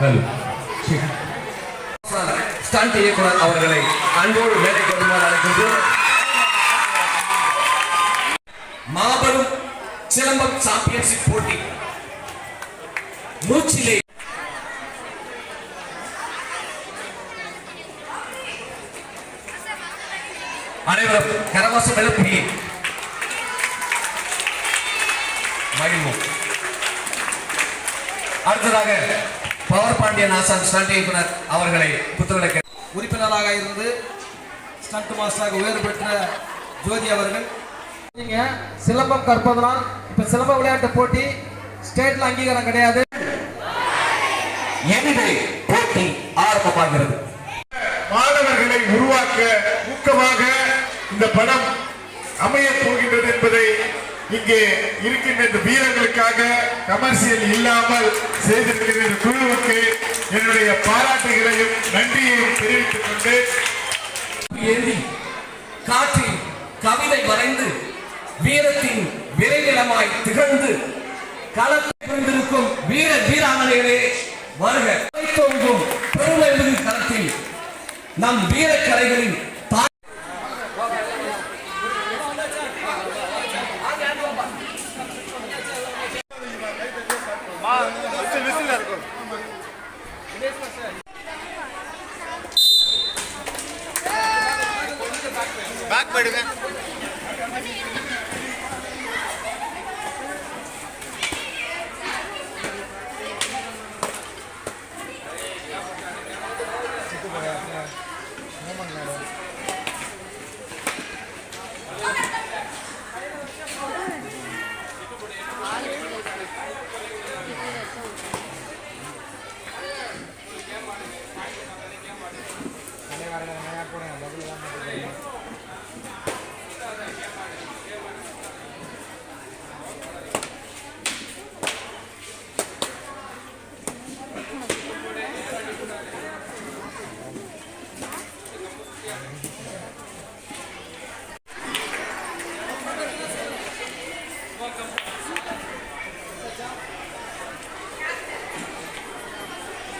Hello stunt இயக்குனர் அவர்களை அன்போடு மேடை கொள்ளுமாறு அழைக்கின்றோம் மாபெரும் சிலம்பம் சாம்பியன்ஷிப் போட்டி மூச்சிலே அனைவரும் கரவாசம் எழுப்பி மகிழ்வோம். அடுத்ததாக பவர் பாண்டியன் ஆசான் ஸ்டண்ட் இயக்குனர் அவர்களை புத்தகங்களை உறுப்பினராக இருந்து ஸ்டண்ட் மாஸ்டராக உயர்வு பெற்ற ஜோதி அவர்கள். நீங்க சிலம்பம் கற்பதனால் இப்ப சிலம்ப விளையாட்டு போட்டி ஸ்டேட்ல அங்கீகாரம் கிடையாது. எனவே போட்டி ஆரம்பமாகிறது. இந்த படம் அமைய போகின்றது என்பதை இங்கே இருக்கின்ற இந்த வீரர்களுக்காக கமர்ஷியல் இல்லாமல் செய்திருக்கிற குழுவுக்கு என்னுடைய பாராட்டுகளையும் நன்றியையும் தெரிவித்துக் கொண்டு ஏந்தி காற்றில் கவிதை வரைந்து வீரத்தின் விரைநிலமாய் திகழ்ந்து களத்தில் வீர வீராங்கனைகளே வருக. தோன்றும் பெருமை மிகு களத்தில் நம் வீரக்கலைகளின் தாய்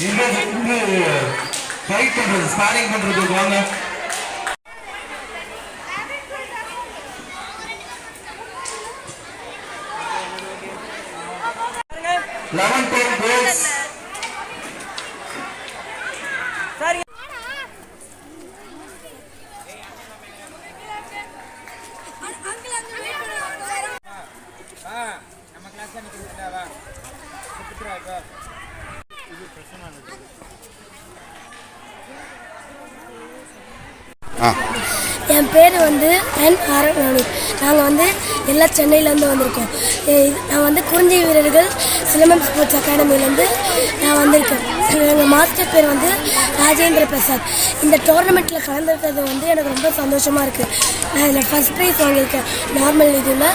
இங்க ஃபைட் பண்றது ஸ்பாரிங் பண்றதுக்கு வாங்க லெவன் டென் கோல்ஸ் 아. என் பேர் வந்து என் ஆரநாடு நாங்கள் வந்து எல்லாம் சென்னையிலேருந்து வந்திருக்கோம். நான் வந்து குறிஞ்சி வீரர்கள் சிலம்பம் ஸ்போர்ட்ஸ் அகாடமிலேருந்து நான் வந்திருக்கேன். எங்கள் மாஸ்டர் பேர் வந்து ராஜேந்திர பிரசாத். இந்த டோர்னமெண்ட்டில் கலந்துருக்கிறது வந்து எனக்கு ரொம்ப சந்தோஷமாக இருக்குது நான் இதில் ஃபஸ்ட் ப்ரைஸ் வாங்கியிருக்கேன் நார்மல் இதில்.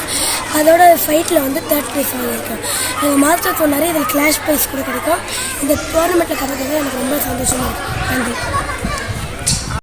அதோட ஃபைட்டில் வந்து தேர்ட் ப்ரைஸ் வாங்கியிருக்கேன். எங்கள் மாஸ்டர் சொன்னார் இதில் கிளாஷ் ப்ரைஸ் கூட கிடைக்கும். இந்த டோர்னமெண்ட்டில் கலந்துக்கிறது எனக்கு ரொம்ப சந்தோஷமாக இருக்குது நன்றி.